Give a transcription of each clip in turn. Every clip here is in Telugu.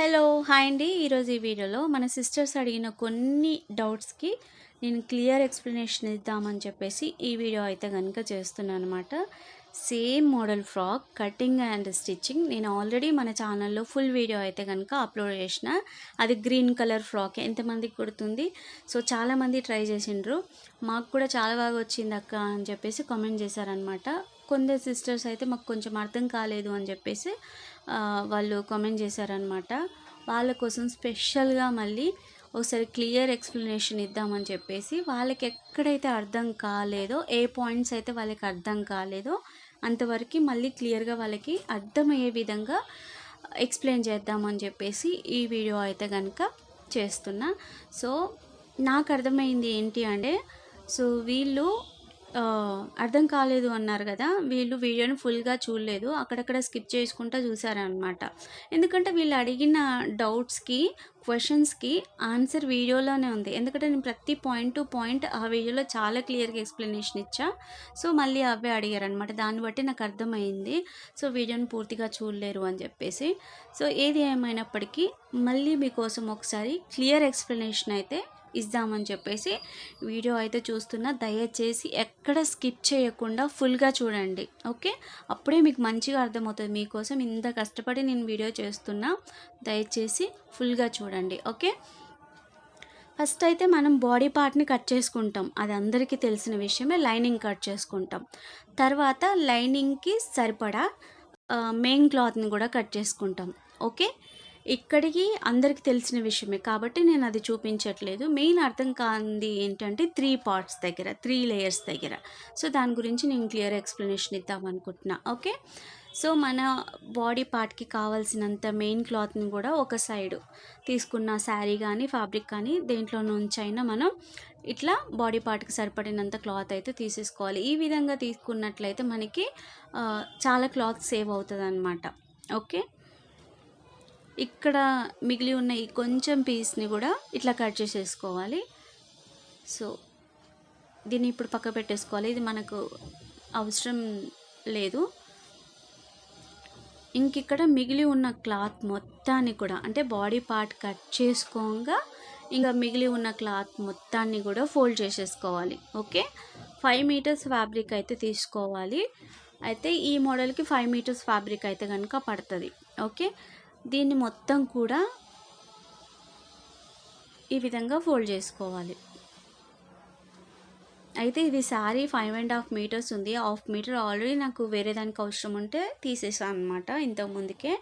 హలో హాయ్ అండి. ఈరోజు ఈ వీడియోలో మన సిస్టర్స్ అడిగిన కొన్ని డౌట్స్కి నేను క్లియర్ ఎక్స్ప్లెనేషన్ ఇద్దామని చెప్పేసి ఈ వీడియో అయితే కనుక చేస్తున్నాను అనమాట same model frock cutting and stitching. నేను ఆల్రెడీ మన ఛానల్లో ఫుల్ వీడియో అయితే కనుక అప్లోడ్ చేసిన. అది గ్రీన్ కలర్ ఫ్రాక్. ఎంతమందికి కుడుతుంది సో చాలామంది ట్రై చేసిండ్రు. మాకు కూడా చాలా బాగా వచ్చింది అక్క అని చెప్పేసి కామెంట్ చేశారనమాట కొందరు సిస్టర్స్ అయితే మాకు కొంచెం అర్థం కాలేదు అని చెప్పేసి వాళ్ళు కామెంట్ చేశారనమాట వాళ్ళ కోసం స్పెషల్గా మళ్ళీ ఒకసారి క్లియర్ ఎక్స్ప్లెనేషన్ ఇద్దామని చెప్పేసి వాళ్ళకి ఎక్కడైతే అర్థం కాలేదో ఏ పాయింట్స్ అయితే వాళ్ళకి అర్థం కాలేదో అంతవరకు మళ్ళీ క్లియర్గా వాళ్ళకి అర్థమయ్యే విధంగా ఎక్స్ప్లెయిన్ చేద్దామని చెప్పేసి ఈ వీడియో అయితే కనుక చేస్తున్నా. సో నాకు అర్థమైంది ఏంటి అంటే సో వీళ్ళు అర్థం కాలేదు అన్నారు కదా. వీళ్ళు వీడియోని ఫుల్గా చూడలేదు. అక్కడక్కడ స్కిప్ చేసుకుంటూ చూసారనమాట ఎందుకంటే వీళ్ళు అడిగిన డౌట్స్కి క్వశ్చన్స్కి ఆన్సర్ వీడియోలోనే ఉంది. ఎందుకంటే నేను ప్రతి పాయింట్ టు పాయింట్ ఆ వీడియోలో చాలా క్లియర్గా ఎక్స్ప్లెనేషన్ ఇచ్చా. సో మళ్ళీ అవే అడిగారనమాట దాన్ని బట్టి నాకు అర్థమైంది. సో వీడియోని పూర్తిగా చూడలేరు అని చెప్పేసి. సో ఏది ఏమైనప్పటికీ మళ్ళీ మీకోసం ఒకసారి క్లియర్ ఎక్స్ప్లెనేషన్ అయితే ఇద్దామని చెప్పేసి వీడియో అయితే చూస్తున్నా. దయచేసి ఎక్కడ స్కిప్ చేయకుండా ఫుల్గా చూడండి. ఓకే? అప్పుడే మీకు మంచిగా అర్థమవుతుంది. మీకోసం ఇంత కష్టపడి నేను వీడియో చేస్తున్నా. దయచేసి ఫుల్గా చూడండి. ఓకే? ఫస్ట్ అయితే మనం బాడీ పార్ట్ని కట్ చేసుకుంటాం. అది అందరికీ తెలిసిన విషయమే. లైనింగ్ కట్ చేసుకుంటాం. తర్వాత లైనింగ్కి సరిపడా మెయిన్ క్లాత్ని కూడా కట్ చేసుకుంటాం. ఓకే? ఇక్కడికి అందరికీ తెలిసిన విషయమే. కాబట్టి నేను అది చూపించట్లేదు. మెయిన్ అర్థం కాంది ఏంటంటే త్రీ పార్ట్స్ దగ్గర త్రీ లేయర్స్ దగ్గర. సో దాని గురించి నేను క్లియర్ ఎక్స్ప్లెనేషన్ ఇద్దాం అనుకుంటున్నా. ఓకే? సో మన బాడీ పార్ట్కి కావాల్సినంత మెయిన్ క్లాత్ని కూడా ఒక సైడ్ తీసుకున్న శారీ కానీ ఫ్యాబ్రిక్ కానీ దేంట్లో నుంచి అయినా మనం ఇట్లా బాడీ పార్ట్కి సరిపడినంత క్లాత్ అయితే తీసేసుకోవాలి. ఈ విధంగా తీసుకున్నట్లయితే మనకి చాలా క్లాత్ సేవ్ అవుతుంది అనమాట ఓకే? ఇక్కడ మిగిలి ఉన్న ఈ కొంచెం పీస్ని కూడా ఇట్లా కట్ చేసేసుకోవాలి. సో దీన్ని ఇప్పుడు పక్క పెట్టేసుకోవాలి. ఇది మనకు అవసరం లేదు. ఇంక ఇక్కడ మిగిలి ఉన్న క్లాత్ మొత్తాన్ని కూడా అంటే బాడీ పార్ట్ కట్ చేసుకోగా ఇంకా మిగిలి ఉన్న క్లాత్ మొత్తాన్ని కూడా ఫోల్డ్ చేసేసుకోవాలి. ఓకే ఫైవ్ మీటర్స్ ఫ్యాబ్రిక్ అయితే తీసుకోవాలి. అయితే ఈ మోడల్కి ఫైవ్ మీటర్స్ ఫ్యాబ్రిక్ అయితే కనుక పడుతుంది. ఓకే దీన్ని మొత్తం కూడా ఈ విధంగా ఫోల్డ్ చేసుకోవాలి. అయితే ఇది sari five and half metres ఉంది. హాఫ్ మీటర్ ఆల్రెడీ నాకు వేరే దానికి అవసరం ఉంటే తీసేసాను అనమాట ఇంతకు ముందుకే.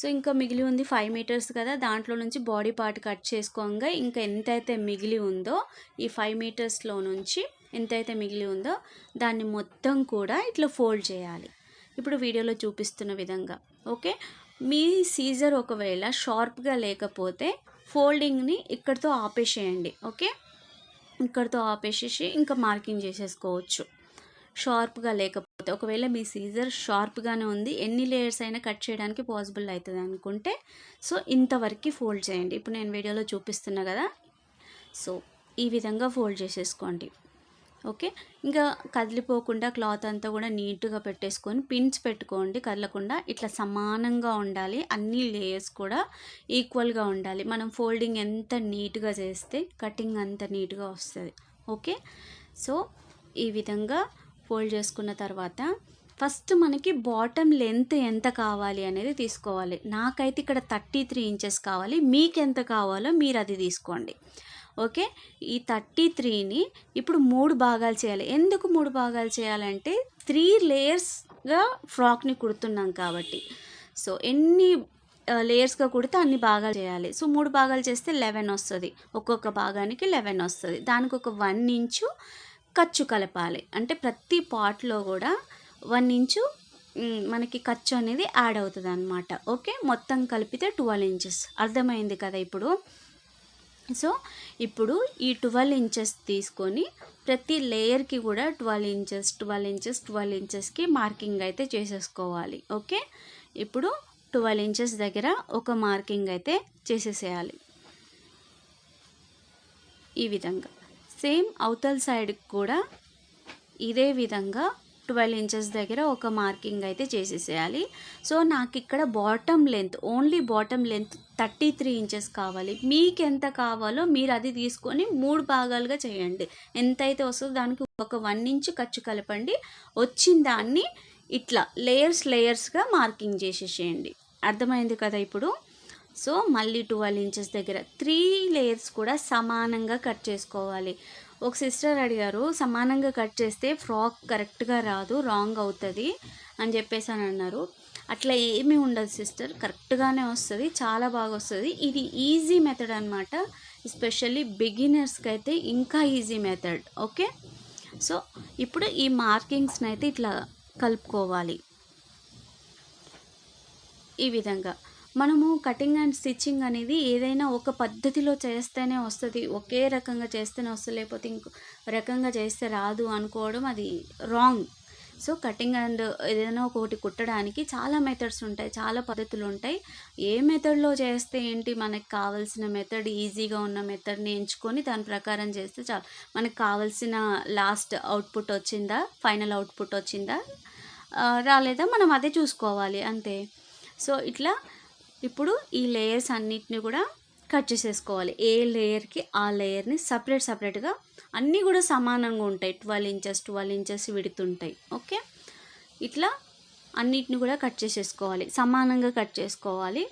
సో ఇంకా మిగిలి ఉంది ఫైవ్ మీటర్స్ కదా దాంట్లో నుంచి బాడీ పార్ట్ కట్ చేసుకోగా ఇంకా ఎంతైతే మిగిలి ఉందో ఈ ఫైవ్ మీటర్స్లో నుంచి ఎంతైతే మిగిలి ఉందో దాన్ని మొత్తం కూడా ఇట్లా ఫోల్డ్ చేయాలి. ఇప్పుడు వీడియోలో చూపిస్తున్న విధంగా ఓకే? మీ సీజర్ ఒకవేళ షార్ప్గా లేకపోతే ఫోల్డింగ్ని ఇక్కడితో ఆపేసేయండి ఓకే? ఇక్కడితో ఆపేసేసి ఇంకా మార్కింగ్ చేసేసుకోవచ్చు. షార్ప్గా లేకపోతే ఒకవేళ మీ సీజర్ షార్ప్గానే ఉంది ఎన్ని లేయర్స్ అయినా కట్ చేయడానికి పాసిబుల్ అవుతుంది అనుకుంటే సో ఇంతవరకు ఫోల్డ్ చేయండి. ఇప్పుడు నేను వీడియోలో చూపిస్తున్నా కదా సో ఈ విధంగా ఫోల్డ్ చేసేసుకోండి. ఓకే? ఇంకా కదిలిపోకుండా క్లాత్ అంతా కూడా నీట్గా పెట్టేసుకొని పిన్స్ పెట్టుకోండి కదలకుండా. ఇట్లా సమానంగా ఉండాలి. అన్ని లేయర్స్ కూడా ఈక్వల్గా ఉండాలి. మనం ఫోల్డింగ్ ఎంత నీట్గా చేస్తే కటింగ్ అంత నీట్గా వస్తుంది. ఓకే? సో ఈ విధంగా ఫోల్డ్ చేసుకున్న తర్వాత ఫస్ట్ మనకి బాటమ్ లెంత్ ఎంత కావాలి అనేది తీసుకోవాలి. నాకైతే ఇక్కడ థర్టీ త్రీ ఇంచెస్ కావాలి. మీకు ఎంత కావాలో మీరు అది తీసుకోండి. ఓకే? ఈ థర్టీ త్రీని ఇప్పుడు మూడు భాగాలు చేయాలి. ఎందుకు మూడు భాగాలు చేయాలంటే త్రీ లేయర్స్గా ఫ్రాక్ని కుడుతున్నాం కాబట్టి. సో ఎన్ని లేయర్స్గా కుడితే అన్ని భాగాలు చేయాలి. సో మూడు భాగాలు చేస్తే లెవెన్ వస్తుంది. ఒక్కొక్క భాగానికి లెవెన్ వస్తుంది. దానికి ఒక వన్ ఇంచు ఖర్చు కలపాలి. అంటే ప్రతి పార్ట్లో కూడా వన్ ఇంచు మనకి ఖర్చు అనేది యాడ్ అవుతుంది అనమాట ఓకే? మొత్తం కలిపితే ట్వెల్వ్ ఇంచెస్. అర్థమైంది కదా ఇప్పుడు? సో ఇప్పుడు ఈ ట్వెల్వ్ ఇంచెస్ తీసుకొని ప్రతి లేయర్కి కూడా twelve inches twelve inches twelve ఇంచెస్కి మార్కింగ్ అయితే చేసేసుకోవాలి. ఓకే? ఇప్పుడు ట్వెల్వ్ ఇంచెస్ దగ్గర ఒక మార్కింగ్ అయితే చేసేసేయాలి. ఈ విధంగా. సేమ్ అవతల సైడ్కి కూడా ఇదే విధంగా ట్వెల్వ్ ఇంచెస్ దగ్గర ఒక మార్కింగ్ అయితే చేసేసేయాలి. సో నాకు ఇక్కడ bottom length only bottom length thirty three inches కావాలి. మీకు ఎంత కావాలో మీరు అది తీసుకొని మూడు భాగాలుగా చేయండి. ఎంత అయితే వస్తుందో దానికి ఒక వన్ ఇంచ్ ఖర్చు కలపండి. వచ్చిన దాన్ని ఇట్లా లేయర్స్ లేయర్స్గా మార్కింగ్ చేసేసేయండి. అర్థమైంది కదా ఇప్పుడు? సో మళ్ళీ ట్వెల్వ్ ఇంచెస్ దగ్గర త్రీ లేయర్స్ కూడా సమానంగా కట్ చేసుకోవాలి. ఒక సిస్టర్ అడిగారు సమానంగా కట్ చేస్తే ఫ్రాక్ కరెక్ట్గా రాదు రాంగ్ అవుతుంది అని చెప్పేసి అని అన్నారు. అట్లా ఏమీ ఉండదు సిస్టర్ కరెక్ట్గానే వస్తుంది చాలా బాగా వస్తుంది. ఇది ఈజీ మెథడ్ అనమాట ఎస్పెషల్లీ బిగినర్స్కి అయితే ఇంకా ఈజీ మెథడ్ ఓకే? సో ఇప్పుడు ఈ మార్కింగ్స్ని అయితే ఇట్లా కలుపుకోవాలి. ఈ విధంగా. మనము కటింగ్ అండ్ స్టిచ్చింగ్ అనేది ఏదైనా ఒక పద్ధతిలో చేస్తేనే వస్తుంది. ఒకే రకంగా చేస్తేనే వస్తుంది. లేకపోతే ఇంకో రకంగా చేస్తే రాదు అనుకోవడం అది రాంగ్ సో కటింగ్ అండ్ ఏదైనా ఒకటి కుట్టడానికి చాలా మెథడ్స్ ఉంటాయి. చాలా పద్ధతులు ఉంటాయి. ఏ మెథడ్లో చేస్తే ఏంటి? మనకు కావాల్సిన మెథడ్ ఈజీగా ఉన్న మెథడ్ని ఎంచుకొని దాని ప్రకారం చేస్తే చాలు. మనకు కావాల్సిన లాస్ట్ అవుట్పుట్ వచ్చిందా? ఫైనల్ అవుట్పుట్ వచ్చిందా? రాలేదా? మనం అదే చూసుకోవాలి. అంతే. సో ఇట్లా ఇప్పుడు ఈ లేయర్స్ అన్నిటిని కూడా కట్ చేసేసుకోవాలి. ఏ లేయర్కి ఆ లేయర్ని సపరేట్ సపరేట్గా అన్నీ కూడా సమానంగా ఉంటాయి. ట్వెల్వ్ ఇంచెస్ ట్వెల్వ్ ఇంచెస్ విడుతుంటాయి. ఓకే? ఇట్లా అన్నిటిని కూడా కట్ చేసేసుకోవాలి. సమానంగా కట్ చేసుకోవాలి.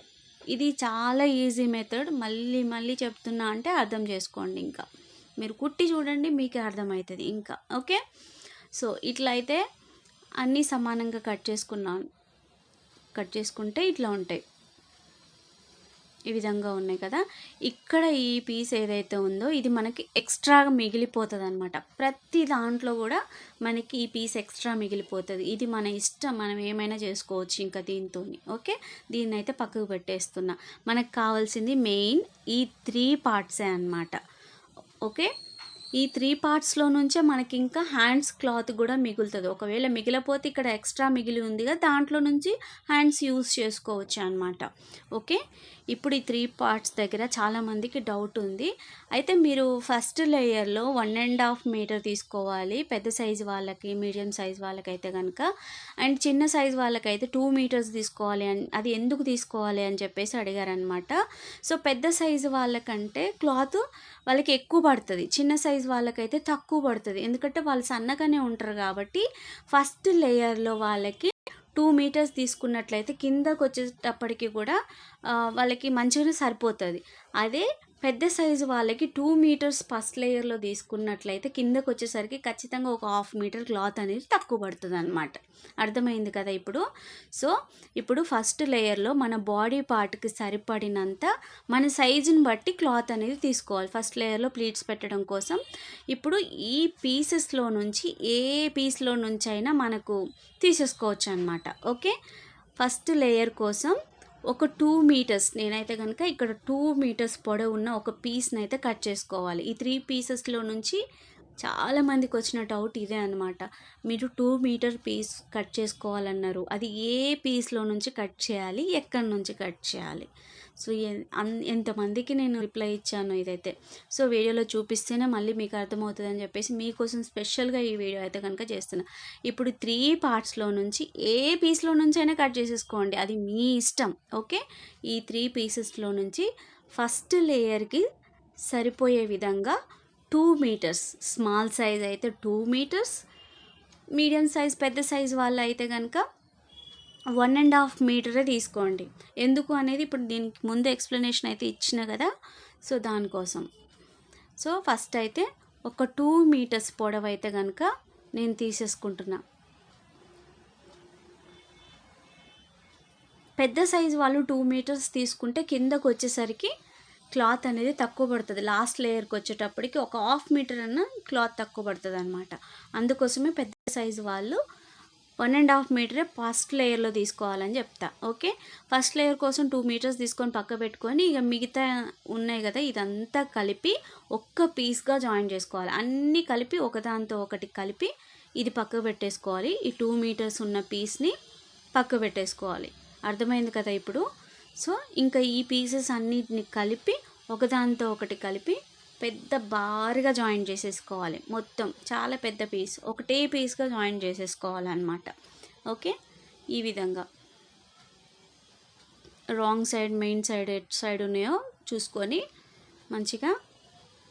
ఇది చాలా ఈజీ మెథడ్ మళ్ళీ మళ్ళీ చెప్తున్నా అంటే అర్థం చేసుకోండి ఇంకా. మీరు కుట్టి చూడండి మీకే అర్థమవుతుంది ఇంకా. ఓకే? సో ఇట్లా అయితే అన్నీ సమానంగా కట్ చేసుకున్నాను కట్ చేసుకుంటే ఇట్లా ఉంటాయి. ఈ విధంగా ఉన్నాయి కదా. ఇక్కడ ఈ పీస్ ఏదైతే ఉందో ఇది మనకి ఎక్స్ట్రాగా మిగిలిపోతుంది అనమాట ప్రతి దాంట్లో కూడా మనకి ఈ పీస్ ఎక్స్ట్రా మిగిలిపోతుంది. ఇది మన ఇష్టం మనం ఏమైనా చేసుకోవచ్చు ఇంకా దీంతో ఓకే? దీన్ని అయితే పక్కకు పెట్టేస్తున్నా. మనకు కావాల్సింది మెయిన్ ఈ త్రీ పార్ట్సే అన్నమాట ఓకే? ఈ త్రీ పార్ట్స్లో నుంచే మనకి ఇంకా హ్యాండ్స్ క్లాత్ కూడా మిగులుతుంది. ఒకవేళ మిగిలిపోతే ఇక్కడ ఎక్స్ట్రా మిగిలి ఉందిగా దాంట్లో నుంచి హ్యాండ్స్ యూస్ చేసుకోవచ్చు అనమాట ఓకే? ఇప్పుడు ఈ త్రీ పార్ట్స్ దగ్గర చాలామందికి డౌట్ ఉంది. అయితే మీరు ఫస్ట్ లేయర్లో వన్ అండ్ హాఫ్ మీటర్ తీసుకోవాలి. పెద్ద సైజు వాళ్ళకి మీడియం సైజ్ వాళ్ళకైతే కనుక అండ్ చిన్న సైజ్ వాళ్ళకైతే టూ మీటర్స్ తీసుకోవాలి అని అది ఎందుకు తీసుకోవాలి అని చెప్పేసి అడిగారనమాట సో పెద్ద సైజు వాళ్ళకంటే క్లాత్ వాళ్ళకి ఎక్కువ పడుతుంది. చిన్న సైజ్ వాళ్ళకైతే తక్కువ పడుతుంది. ఎందుకంటే వాళ్ళు సన్నగానే ఉంటారు కాబట్టి ఫస్ట్ లేయర్లో వాళ్ళకి టూ మీటర్స్ తీసుకున్నట్లయితే కిందకు వచ్చేటప్పటికి కూడా వాళ్ళకి మంచిగానే సరిపోతుంది. అదే పెద్ద సైజు వాళ్ళకి టూ మీటర్స్ ఫస్ట్ లేయర్లో తీసుకున్నట్లయితే కిందకు వచ్చేసరికి ఖచ్చితంగా ఒక హాఫ్ మీటర్ క్లాత్ అనేది తక్కువ పడుతుంది అనమాట అర్థమైంది కదా ఇప్పుడు? సో ఇప్పుడు ఫస్ట్ లేయర్లో మన బాడీ పార్ట్కి సరిపడినంత మన సైజుని బట్టి క్లాత్ అనేది తీసుకోవాలి. ఫస్ట్ లేయర్లో ప్లీట్స్ పెట్టడం కోసం. ఇప్పుడు ఈ పీసెస్లో నుంచి ఏ పీస్లో నుంచి అయినా మనకు తీసేసుకోవచ్చు అనమాట ఓకే? ఫస్ట్ లేయర్ కోసం ఒక టూ మీటర్స్ నేనైతే కనుక ఇక్కడ టూ మీటర్స్ పొడవు ఉన్న ఒక పీస్ని అయితే కట్ చేసుకోవాలి. ఈ త్రీ పీసెస్లో నుంచి చాలా మందికి వచ్చిన డౌట్ ఇదే అనమాట మీరు టూ మీటర్ పీస్ కట్ చేసుకోవాలన్నారు. అది ఏ పీస్లో నుంచి కట్ చేయాలి? ఎక్కడి నుంచి కట్ చేయాలి? సో అన్- ఎంతమందికి నేను రిప్లై ఇచ్చాను ఇదైతే. సో వీడియోలో చూపిస్తేనే మళ్ళీ మీకు అర్థమవుతుంది అని చెప్పేసి మీకోసం స్పెషల్గా ఈ వీడియో అయితే కనుక చేస్తున్నా. ఇప్పుడు త్రీ పార్ట్స్లో నుంచి ఏ పీస్లో నుంచి అయినా కట్ చేసేసుకోండి. అది మీ ఇష్టం ఓకే? ఈ త్రీ పీసెస్లో నుంచి ఫస్ట్ లేయర్కి సరిపోయే విధంగా టూ మీటర్స్ స్మాల్ సైజ్ అయితే టూ మీటర్స్ మీడియం సైజ్ పెద్ద సైజ్ వాళ్ళు అయితే కనుక వన్ అండ్ హాఫ్ మీటరే తీసుకోండి. ఎందుకు అనేది ఇప్పుడు దీనికి ముందు ఎక్స్ప్లెనేషన్ అయితే ఇచ్చిన కదా సో దానికోసం. సో ఫస్ట్ అయితే ఒక టూ మీటర్స్ పొడవు అయితే కనుక నేను తీసేసుకుంటున్నా. పెద్ద సైజు వాళ్ళు టూ మీటర్స్ తీసుకుంటే కిందకు వచ్చేసరికి క్లాత్ అనేది తక్కువ పడుతుంది. లాస్ట్ లేయర్కి వచ్చేటప్పటికి ఒక హాఫ్ మీటర్ అన్న క్లాత్ తక్కువ పడుతుంది అనమాట అందుకోసమే పెద్ద సైజు వాళ్ళు వన్ అండ్ హాఫ్ మీటరే ఫస్ట్ లేయర్లో తీసుకోవాలని చెప్తా ఓకే? ఫస్ట్ లేయర్ కోసం టూ మీటర్స్ తీసుకొని పక్క పెట్టుకొని ఇక మిగతా ఉన్నాయి కదా ఇదంతా కలిపి ఒక్క పీస్గా జాయిన్ చేసుకోవాలి. అన్నీ కలిపి ఒకదాంతో ఒకటి కలిపి ఇది పక్క పెట్టేసుకోవాలి. ఈ టూ మీటర్స్ ఉన్న పీస్ని పక్క పెట్టేసుకోవాలి. అర్థమైంది కదా ఇప్పుడు? సో ఇంకా ఈ పీసెస్ అన్నిటిని కలిపి ఒకదాంతో ఒకటి కలిపి పెద్ద బారుగా జాయిన్ చేసేసుకోవాలి. మొత్తం చాలా పెద్ద పీస్. ఒకటే పీస్గా జాయిన్ చేసేసుకోవాలన్నమాట. ఓకే? ఈ విధంగా. Wrong side main side at side ఉన్నాయో చూసుకొని మంచిగా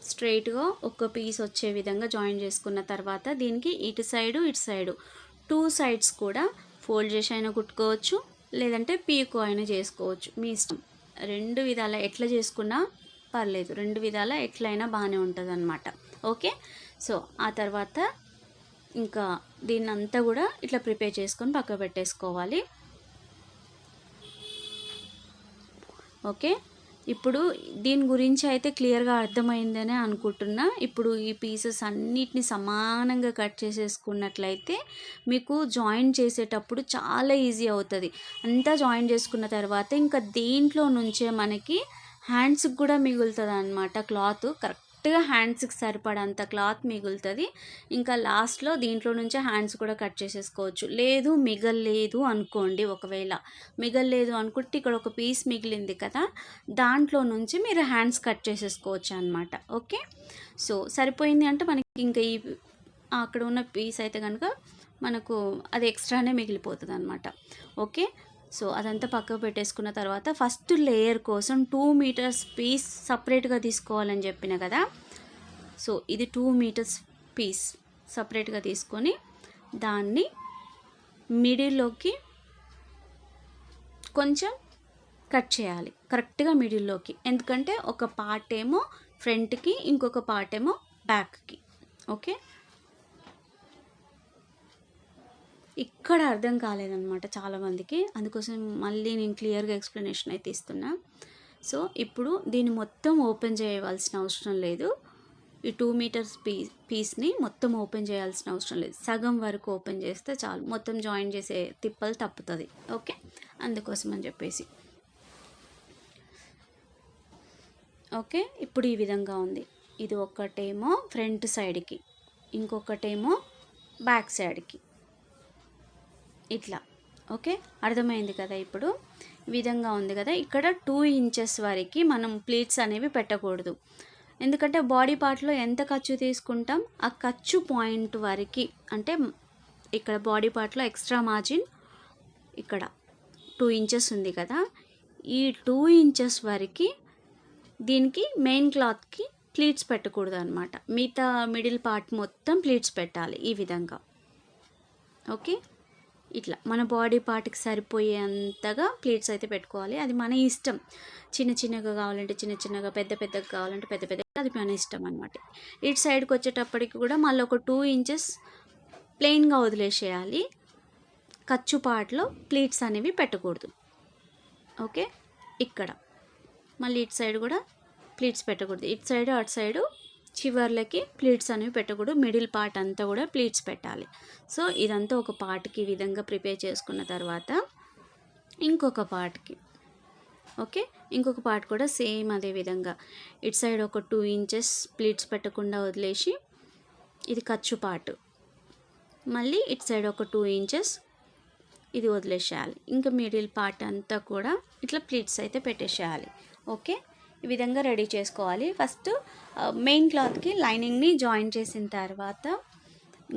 స్ట్రైట్గా ఒక పీస్ వచ్చే విధంగా జాయిన్ చేసుకున్న తర్వాత దీనికి ఇటు సైడు ఇటు సైడు టూ సైడ్స్ కూడా ఫోల్డ్ చేసి అయినా కుట్టుకోవచ్చు లేదంటే పీకో అయినా చేసుకోవచ్చు. మీ ఇష్టం. రెండు విధాల ఎట్లా చేసుకున్నా పర్లేదు. రెండు విధాల ఎట్లయినా బాగానే ఉంటుంది అనమాట ఓకే? సో ఆ తర్వాత ఇంకా దీన్ని అంతా కూడా ఇట్లా ప్రిపేర్ చేసుకొని పక్క పెట్టేసుకోవాలి. ఓకే? ఇప్పుడు దీని గురించి అయితే క్లియర్గా అర్థమైందనే అనుకుంటున్నా. ఇప్పుడు ఈ పీసెస్ అన్నిటిని సమానంగా కట్ చేసేసుకున్నట్లయితే మీకు జాయిన్ చేసేటప్పుడు చాలా ఈజీ అవుతుంది. అంతా జాయిన్ చేసుకున్న తర్వాత ఇంకా దీంట్లో నుంచే మనకి హ్యాండ్స్కి కూడా మిగులుతుంది అనమాట క్లాత్. కరెక్ట్గా హ్యాండ్స్కి సరిపడంత క్లాత్ మిగులుతుంది. ఇంకా లాస్ట్లో దీంట్లో నుంచే హ్యాండ్స్ కూడా కట్ చేసేసుకోవచ్చు. లేదు మిగల్లేదు అనుకోండి ఒకవేళ. మిగల్లేదు అనుకుంటే ఇక్కడ ఒక పీస్ మిగిలింది కదా దాంట్లో నుంచి మీరు హ్యాండ్స్ కట్ చేసేసుకోవచ్చు అనమాట ఓకే? సో సరిపోయింది అంటే మనకి ఇంకా ఈ అక్కడ ఉన్న పీస్ అయితే కనుక మనకు అది ఎక్స్ట్రానే మిగిలిపోతుంది అనమాట ఓకే? సో అదంతా పక్కకు పెట్టేసుకున్న తర్వాత ఫస్ట్ లేయర్ కోసం టూ మీటర్స్ పీస్ సపరేట్గా తీసుకోవాలని చెప్పిన కదా. సో ఇది టూ మీటర్స్ పీస్ సపరేట్గా తీసుకొని దాన్ని మిడిల్లోకి కొంచెం కట్ చేయాలి. కరెక్ట్గా మిడిల్లోకి. ఎందుకంటే ఒక పార్ట్ ఏమో ఫ్రంట్కి ఇంకొక పార్ట్ ఏమో బ్యాక్కి. ఓకే? ఇక్కడ అర్థం కాలేదన్నమాట చాలామందికి. అందుకోసం మళ్ళీ నేను క్లియర్గా ఎక్స్ప్లెనేషన్ అయితే ఇస్తున్నా. సో ఇప్పుడు దీన్ని మొత్తం ఓపెన్ చేయవలసిన అవసరం లేదు. ఈ టూ మీటర్స్ పీ పీస్ని మొత్తం ఓపెన్ చేయాల్సిన అవసరం లేదు. సగం వరకు ఓపెన్ చేస్తే చాలు. మొత్తం జాయిన్ చేసే తిప్పలు తప్పుతుంది. ఓకే? అందుకోసం అని చెప్పేసి. ఓకే? ఇప్పుడు ఈ విధంగా ఉంది. ఇది ఒకటేమో ఫ్రంట్ సైడ్కి. ఇంకొకటేమో బ్యాక్ సైడ్కి. ఇట్లా. ఓకే? అర్థమైంది కదా ఇప్పుడు? ఈ విధంగా ఉంది కదా? ఇక్కడ టూ ఇంచెస్ వరకు మనం ప్లీట్స్ అనేవి పెట్టకూడదు. ఎందుకంటే బాడీ పార్ట్లో ఎంత ఖర్చు తీసుకుంటాం? ఆ ఖర్చు పాయింట్ వరకు. అంటే ఇక్కడ బాడీ పార్ట్లో ఎక్స్ట్రా మార్జిన్ ఇక్కడ టూ ఇంచెస్ ఉంది కదా? ఈ టూ ఇంచెస్ వరకు దీనికి మెయిన్ క్లాత్కి ప్లీట్స్ పెట్టకూడదు అనమాట మిగతా మిడిల్ పార్ట్ మొత్తం ప్లీట్స్ పెట్టాలి ఈ విధంగా. ఓకే? ఇట్లా మన బాడీ పార్ట్కి సరిపోయేంతగా ప్లేట్స్ అయితే పెట్టుకోవాలి. అది మన ఇష్టం. చిన్న చిన్నగా కావాలంటే చిన్న చిన్నగా పెద్ద పెద్దగా కావాలంటే పెద్ద పెద్ద అది మన ఇష్టం అనమాట ఇటు సైడ్కి వచ్చేటప్పటికి కూడా మళ్ళీ ఒక టూ ఇంచెస్ ప్లెయిన్గా వదిలేసేయాలి. ఖర్చు పాటలో ప్లీట్స్ అనేవి పెట్టకూడదు. ఓకే? ఇక్కడ. మళ్ళీ ఇటు సైడ్ కూడా ప్లీట్స్ పెట్టకూడదు. ఇటు సైడ్ అటు సైడు చివర్లకి ప్లీట్స్ అనేవి పెట్టకూడదు. మిడిల్ పార్ట్ అంతా కూడా ప్లీట్స్ పెట్టాలి. సో ఇదంతా ఒక పార్ట్కి ఈ విధంగా ప్రిపేర్ చేసుకున్న తర్వాత ఇంకొక పార్ట్కి ఓకే? ఇంకొక పార్ట్ కూడా సేమ్ అదే విధంగా. ఇటు సైడ్ ఒక టూ ఇంచెస్ ప్లీట్స్ పెట్టకుండా వదిలేసి ఇది ఖర్చు పార్ట్ మళ్ళీ ఇటు సైడ్ ఒక టూ ఇంచెస్ ఇది వదిలేసేయాలి. ఇంకా మిడిల్ పార్ట్ అంతా కూడా ఇట్లా ప్లీట్స్ అయితే పెట్టేసేయాలి. ఓకే? ఈ విధంగా రెడీ చేసుకోవాలి. ఫస్ట్ మెయిన్ క్లాత్కి లైనింగ్ని జాయిన్ చేసిన తర్వాత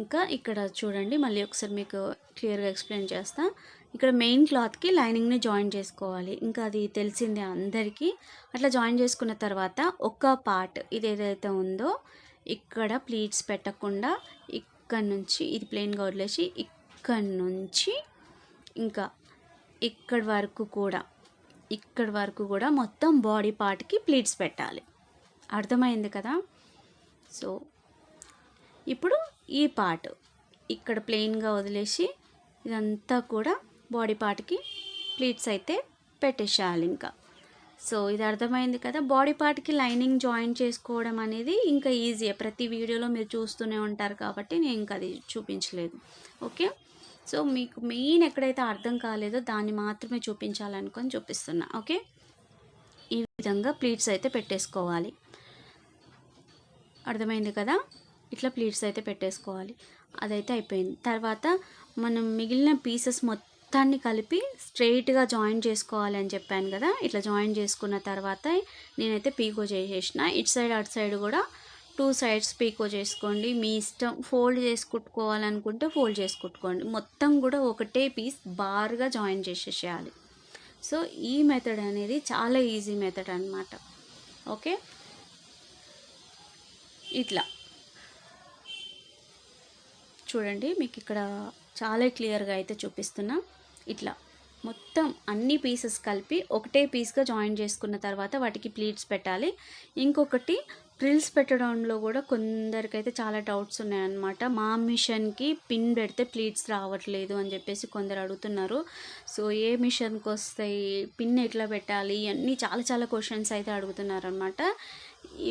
ఇంకా ఇక్కడ చూడండి మళ్ళీ ఒకసారి మీకు క్లియర్గా ఎక్స్ప్లెయిన్ చేస్తా. ఇక్కడ మెయిన్ క్లాత్కి లైనింగ్ని జాయిన్ చేసుకోవాలి. ఇంకా అది తెలిసిందే అందరికీ. అట్లా జాయిన్ చేసుకున్న తర్వాత ఒక పార్ట్ ఇది ఏదైతే ఉందో ఇక్కడ ప్లీట్స్ పెట్టకుండా ఇక్కడ నుంచి ఇది ప్లెయిన్గా వదిలేసి ఇక్కడ నుంచి ఇంకా ఇక్కడ వరకు కూడా ఇక్కడ వరకు కూడా మొత్తం బాడీ పార్ట్కి ప్లీట్స్ పెట్టాలి. అర్థమైంది కదా? సో ఇప్పుడు ఈ పార్ట్ ఇక్కడ ప్లెయిన్గా వదిలేసి ఇదంతా కూడా బాడీ పార్ట్కి ప్లీట్స్ అయితే పెట్టేసేయాలి ఇంకా. సో ఇది అర్థమైంది కదా? బాడీ పార్ట్కి లైనింగ్ జాయిన్ చేసుకోవడం అనేది ఇంకా ఈజీ ప్రతి వీడియోలో మీరు చూస్తూనే ఉంటారు కాబట్టి నేను ఇంకా అది చూపించలేదు. ఓకే? సో మీకు మెయిన్ ఎక్కడైతే అర్థం కాలేదో దాన్ని మాత్రమే చూపించాలనుకొని చూపిస్తున్నా ఓకే? ఈ విధంగా ప్లీట్స్ అయితే పెట్టేసుకోవాలి. అర్థమైంది కదా? ఇట్లా ప్లీట్స్ అయితే పెట్టేసుకోవాలి. అదైతే అయిపోయింది. తర్వాత మనం మిగిలిన పీసెస్ మొత్తాన్ని కలిపి స్ట్రెయిట్గా జాయిన్ చేసుకోవాలి అని చెప్పాను కదా? ఇట్లా జాయిన్ చేసుకున్న తర్వాత నేనైతే పీకో చేసేసిన. ఇటు సైడ్ అటు సైడ్ కూడా టూ సైడ్స్ పీకో చేసుకోండి. మీ ఇష్టం ఫోల్డ్ చేసి కుట్టుకోవాలనుకుంటే ఫోల్డ్ చేసి కుట్టుకోండి. మొత్తం కూడా ఒకటే పీస్ బార్గా జాయిన్ చేసేసేయాలి. సో ఈ మెథడ్ అనేది చాలా ఈజీ మెథడ్ అనమాట ఓకే? ఇట్లా. చూడండి మీకు ఇక్కడ చాలా క్లియర్గా అయితే చూపిస్తున్నా. ఇట్లా. మొత్తం అన్ని పీసెస్ కలిపి ఒకటే పీస్గా జాయిన్ చేసుకున్న తర్వాత వాటికి ప్లీట్స్ పెట్టాలి. ఇంకొకటి ప్రిల్స్ పెట్టడంలో కూడా కొందరికైతే చాలా డౌట్స్ ఉన్నాయన్నమాట. మా మిషన్కి పిన్ పెడితే ప్లీట్స్ రావట్లేదు అని చెప్పేసి కొందరు అడుగుతున్నారు. సో ఏ మిషన్కి వస్తాయి? పిన్ ఎట్లా పెట్టాలి? ఇవన్నీ చాలా చాలా క్వశ్చన్స్ అయితే అడుగుతున్నారు అనమాట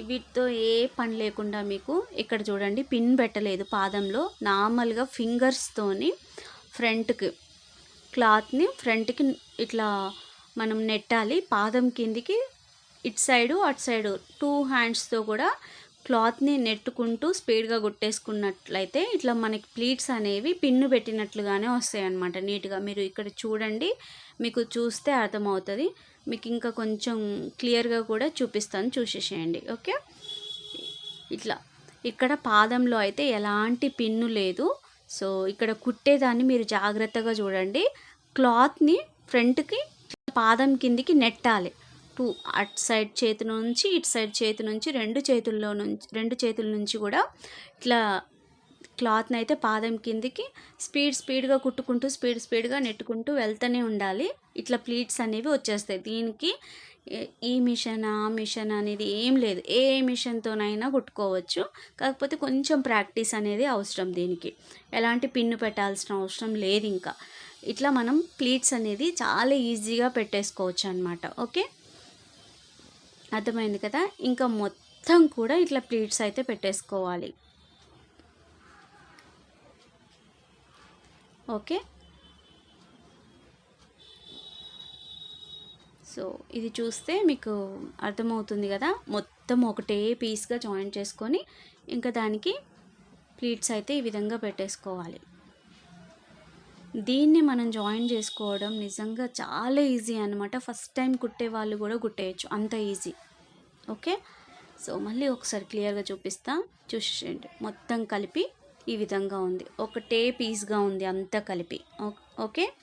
వీటితో ఏ పని లేకుండా మీకు ఇక్కడ చూడండి పిన్ పెట్టలేదు పాదంలో. నార్మల్గా ఫింగర్స్తోని ఫ్రంట్కి క్లాత్ని ఫ్రంట్కి ఇట్లా మనం నెట్టాలి. పాదం కిందికి it side at side two హ్యాండ్స్తో కూడా క్లాత్ని నెట్టుకుంటూ స్పీడ్గా కొట్టేసుకున్నట్లయితే ఇట్లా మనకి ప్లీట్స్ అనేవి పిన్ను పెట్టినట్లుగానే వస్తాయి అన్నమాట నీట్గా మీరు ఇక్కడ చూడండి మీకు చూస్తే అర్థమవుతుంది. మీకు ఇంకా కొంచెం క్లియర్గా కూడా చూపిస్తాను చూసేసేయండి. ఓకే? ఇట్లా. ఇక్కడ పాదంలో అయితే ఎలాంటి పిన్ను లేదు. సో ఇక్కడ కుట్టేదాన్ని మీరు జాగ్రత్తగా చూడండి. క్లాత్ని ఫ్రంట్కి పాదం కిందికి నెట్టాలి. టూ అటు సైడ్ చేతి నుంచి ఇటు సైడ్ చేతి నుంచి రెండు చేతుల్లో నుంచి రెండు చేతుల నుంచి కూడా ఇట్లా క్లాత్ని అయితే పాదం కిందికి స్పీడ్ స్పీడ్గా కుట్టుకుంటూ స్పీడ్ స్పీడ్గా నెట్టుకుంటూ వెళ్తూనే ఉండాలి. ఇట్లా ప్లీట్స్ అనేవి వచ్చేస్తాయి. దీనికి ఈ మిషన్ ఆ మిషన్ అనేది ఏం లేదు. ఏ మిషన్తోనైనా కుట్టుకోవచ్చు. కాకపోతే కొంచెం ప్రాక్టీస్ అనేది అవసరం దీనికి. ఎలాంటి పిన్ను పెట్టాల్సిన అవసరం లేదు ఇంకా. ఇట్లా మనం ప్లీట్స్ అనేది చాలా ఈజీగా పెట్టేసుకోవచ్చు అనమాట ఓకే? అర్థమైంది కదా? ఇంకా మొత్తం కూడా ఇట్లా ప్లీట్స్ అయితే పెట్టేసుకోవాలి. ఓకే? సో ఇది చూస్తే మీకు అర్థమవుతుంది కదా? మొత్తం ఒకటే పీస్గా జాయిన్ చేసుకొని ఇంకా దానికి ప్లీట్స్ అయితే ఈ విధంగా పెట్టేసుకోవాలి. దీన్ని మనం జాయిన్ చేసుకోవడం నిజంగా చాలా ఈజీ అనమాట ఫస్ట్ టైం కుట్టే వాళ్ళు కూడా కుట్టేయచ్చు. అంత ఈజీ. ఓకే? సో మళ్ళీ ఒకసారి క్లియర్గా చూపిస్తా. చూసేయండి మొత్తం కలిపి ఈ విధంగా ఉంది. ఒకటే పీస్గా ఉంది అంతా కలిపి. ఓకే?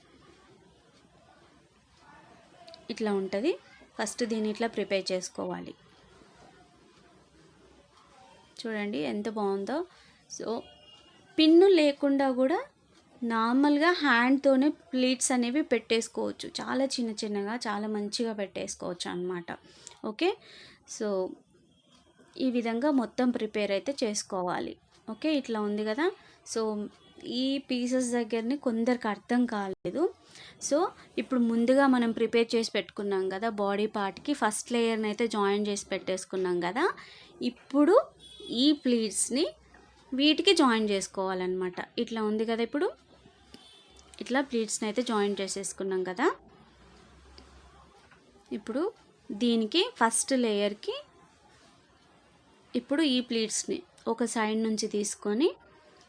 ఇట్లా ఉంటుంది. ఫస్ట్ దీన్ని ఇట్లా ప్రిపేర్ చేసుకోవాలి. చూడండి ఎంత బాగుందో. సో పిన్ను లేకుండా కూడా నార్మల్గా హ్యాండ్తోనే ప్లీట్స్ అనేవి పెట్టేసుకోవచ్చు. చాలా చిన్న చిన్నగా చాలా మంచిగా పెట్టేసుకోవచ్చు అనమాట ఓకే? సో ఈ విధంగా మొత్తం ప్రిపేర్ అయితే చేసుకోవాలి. ఓకే? ఇట్లా ఉంది కదా? సో ఈ పీసెస్ దగ్గరని కొందరికి అర్థం కాలేదు. సో ఇప్పుడు ముందుగా మనం ప్రిపేర్ చేసి పెట్టుకున్నాం కదా బాడీ పార్ట్కి ఫస్ట్ లేయర్ని అయితే జాయిన్ చేసి పెట్టేసుకున్నాం కదా ఇప్పుడు ఈ ప్లీట్స్ని వీటికి జాయిన్ చేసుకోవాలన్నమాట. ఇట్లా ఉంది కదా ఇప్పుడు? ఇట్లా ప్లీట్స్ని అయితే జాయిన్ చేసేసుకున్నాం కదా. ఇప్పుడు దీనికి ఫస్ట్ లేయర్కి ఇప్పుడు ఈ ప్లీట్స్ని ఒక సైడ్ నుంచి తీసుకొని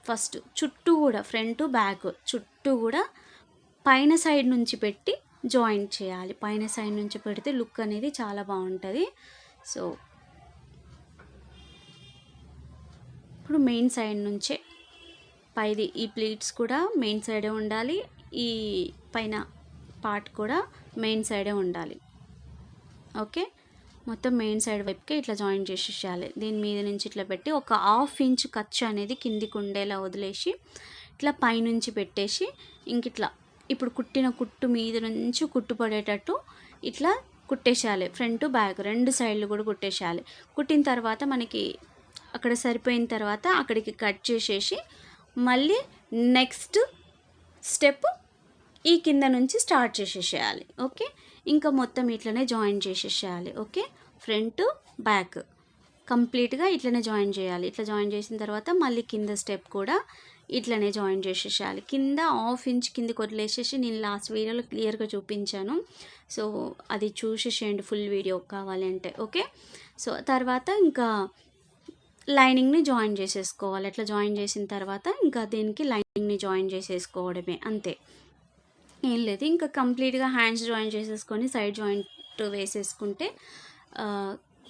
ఫస్ట్ చుట్టూ కూడా ఫ్రంట్ బ్యాక్ చుట్టూ కూడా పైన సైడ్ నుంచి పెట్టి జాయింట్ చేయాలి. పైన సైడ్ నుంచి పెడితే లుక్ అనేది చాలా బాగుంటుంది. సో ఇప్పుడు మెయిన్ సైడ్ నుంచే పైది ఈ ప్లీట్స్ కూడా మెయిన్ సైడే ఉండాలి. ఈ పైన పార్ట్ కూడా మెయిన్ సైడే ఉండాలి. ఓకే? మొత్తం మెయిన్ సైడ్ వైపుకి ఇట్లా జాయిన్ చేసేసేయాలి. దీని మీద నుంచి ఇట్లా పెట్టి ఒక హాఫ్ ఇంచ్ ఖర్చు అనేది కిందికి ఉండేలా వదిలేసి ఇట్లా పైనుంచి పెట్టేసి ఇంక ఇట్లా ఇప్పుడు కుట్టిన కుట్టు మీద నుంచి కుట్టు పడేటట్టు ఇట్లా కుట్టేసేయాలి. ఫ్రంట్ బ్యాక్ రెండు సైడ్లు కూడా కుట్టేసేయాలి. కుట్టిన తర్వాత మనకి అక్కడ సరిపోయిన తర్వాత అక్కడికి కట్ చేసేసి మళ్ళీ నెక్స్ట్ స్టెప్ ఈ కింద నుంచి స్టార్ట్ చేసేసేయాలి ఓకే? ఇంకా మొత్తం ఇట్లనే జాయిన్ చేసేసేయాలి ఓకే? ఫ్రంట్ బ్యాక్ కంప్లీట్గా ఇట్లనే జాయిన్ చేయాలి. ఇట్లా జాయిన్ చేసిన తర్వాత మళ్ళీ కింద స్టెప్ కూడా ఇట్లనే జాయిన్ చేసేసేయాలి. కింద హాఫ్ ఇంచ్ కిందకి వదిలేసేసి నేను లాస్ట్ వీడియోలో క్లియర్గా చూపించాను. సో అది చూసేసేయండి ఫుల్ వీడియో కావాలంటే ఓకే? సో తర్వాత ఇంకా లైనింగ్ని జాయిన్ చేసేసుకోవాలి. అట్లా జాయిన్ చేసిన తర్వాత ఇంకా దీనికి లైనింగ్ని జాయిన్ చేసేసుకోవడమే అంతే. ఏం లేదు ఇంకా కంప్లీట్గా హ్యాండ్స్ జాయిన్ చేసేసుకొని సైడ్ జాయింట్ వేసేసుకుంటే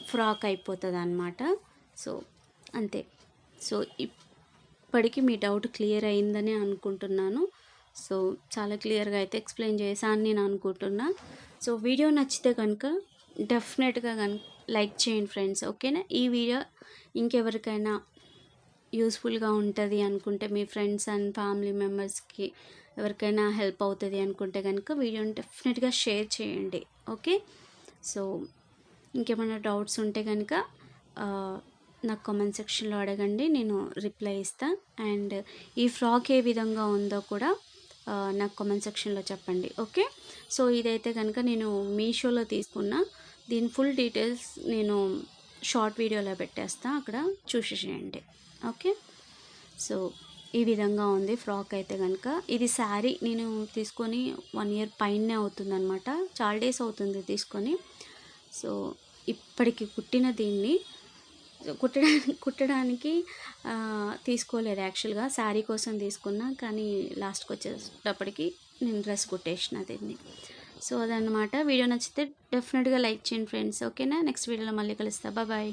ఫ్రాక్ అయిపోతుంది అనమాట సో అంతే. సో ఇప్పటికి మీ డౌట్ క్లియర్ అయిందని అనుకుంటున్నాను. సో చాలా క్లియర్గా అయితే ఎక్స్ప్లెయిన్ చేశాను నేను అనుకుంటున్నా. సో వీడియో నచ్చితే కనుక డెఫినెట్గా కనుక లైక్ చేయండి ఫ్రెండ్స్ ఓకేనా? ఈ వీడియో ఇంకెవరికైనా యూస్ఫుల్గా ఉంటుంది అనుకుంటే మీ ఫ్రెండ్స్ అండ్ ఫ్యామిలీ మెంబర్స్కి ఎవరికైనా హెల్ప్ అవుతుంది అనుకుంటే కనుక వీడియోని డెఫినెట్గా షేర్ చేయండి. ఓకే? సో ఇంకేమైనా డౌట్స్ ఉంటే కనుక నాకు కామెంట్ సెక్షన్లో అడగండి నేను రిప్లై ఇస్తాను అండ్ ఈ ఫ్రాక్ ఏ విధంగా ఉందో కూడా నాకు కామెంట్ సెక్షన్లో చెప్పండి. ఓకే? సో ఇదైతే కనుక నేను మీషోలో తీసుకున్న దీని ఫుల్ డీటెయిల్స్ నేను షార్ట్ వీడియోలో పెట్టేస్తా అక్కడ చూసేసేయండి. ఓకే? సో ఈ విధంగా ఉంది ఫ్రాక్ అయితే కనుక ఇది శారీ నేను తీసుకొని వన్ ఇయర్ పైనే అవుతుందనమాట చాలా డేస్ అవుతుంది తీసుకొని. సో ఇప్పటికి కుట్టిన దీన్ని కుట్టడానికి కుట్టడానికి తీసుకోలేదు యాక్చువల్గా. శారీ కోసం తీసుకున్నా కానీ లాస్ట్కి వచ్చేటప్పటికి నేను డ్రెస్ కుట్టేసిన దీన్ని. సో అదనమాట వీడియో నచ్చితే డెఫినెట్గా లైక్ చేయండి ఫ్రెండ్స్. ఓకేనా? నెక్స్ట్ వీడియోలో మళ్ళీ కలుస్తా. బాయ్.